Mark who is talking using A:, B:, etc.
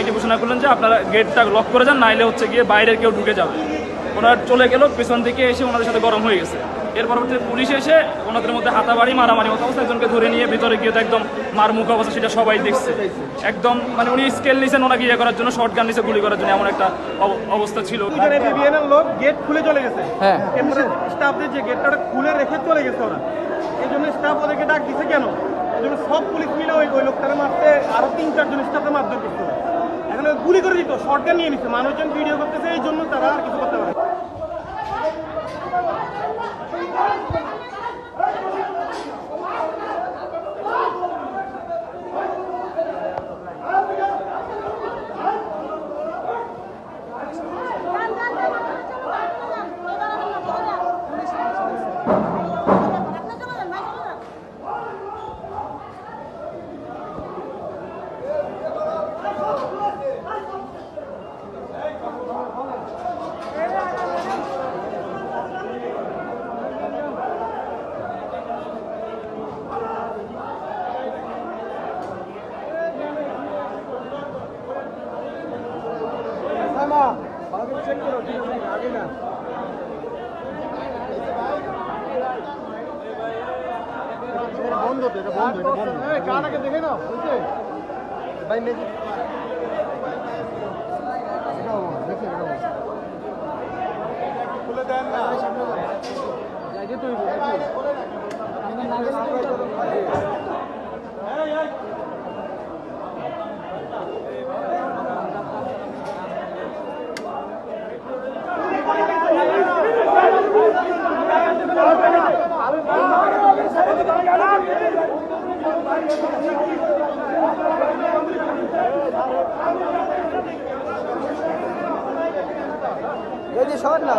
A: মাইকে ঘোষণা করলেন যে আপনারা গেটটা লক করে যান নাইলে হচ্ছে গিয়ে বাইরের কেউ ঢুকে যাবে। ওনারা চলে গেল পেছন দিকে এসে ওনাদের সাথে গরম হয়ে গেছে। এর পরবর্তীতে পুলিশ এসে ওনাদের মধ্যে হাতাবাড়ি মারামারি মতো অবস্থা একজনকে ধরে নিয়ে ভিতরে গিয়ে তো একদম মারমুখ অবস্থা সেটা সবাই দেখছে। একদম মানে উনি স্কেল নিছেন ওনাকে ইয়ে করার জন্য শর্ট গান নিছে গুলি করার জন্য এমন একটা অব- অবস্থা ছিল।
B: লোক গেট খুলে চলে গেছে।
C: হ্যাঁ।
B: স্টাফদের যে গেটটা খুলে রেখে চলে গেছে ওরা। এই জন্য স্টাফ ওদেরকে ডাক দিছে কেন? এই জন্য সব পুলিশ মিলে ওই লোকটাকে মারতে আরও তিন চারজন স্টাফে মারধর করতে গুলি করে দিত শর্টগান নিয়ে নিচ্ছে মানুষজন ভিডিও করতেছে এই জন্য তারা আর কিছু করতে পারে না।
C: বন্ধ তো এটা বন্ধ এটা বন্ধ কানাকে দেখে নাও বুঝছে ভাই মেজি এই। যে সর না।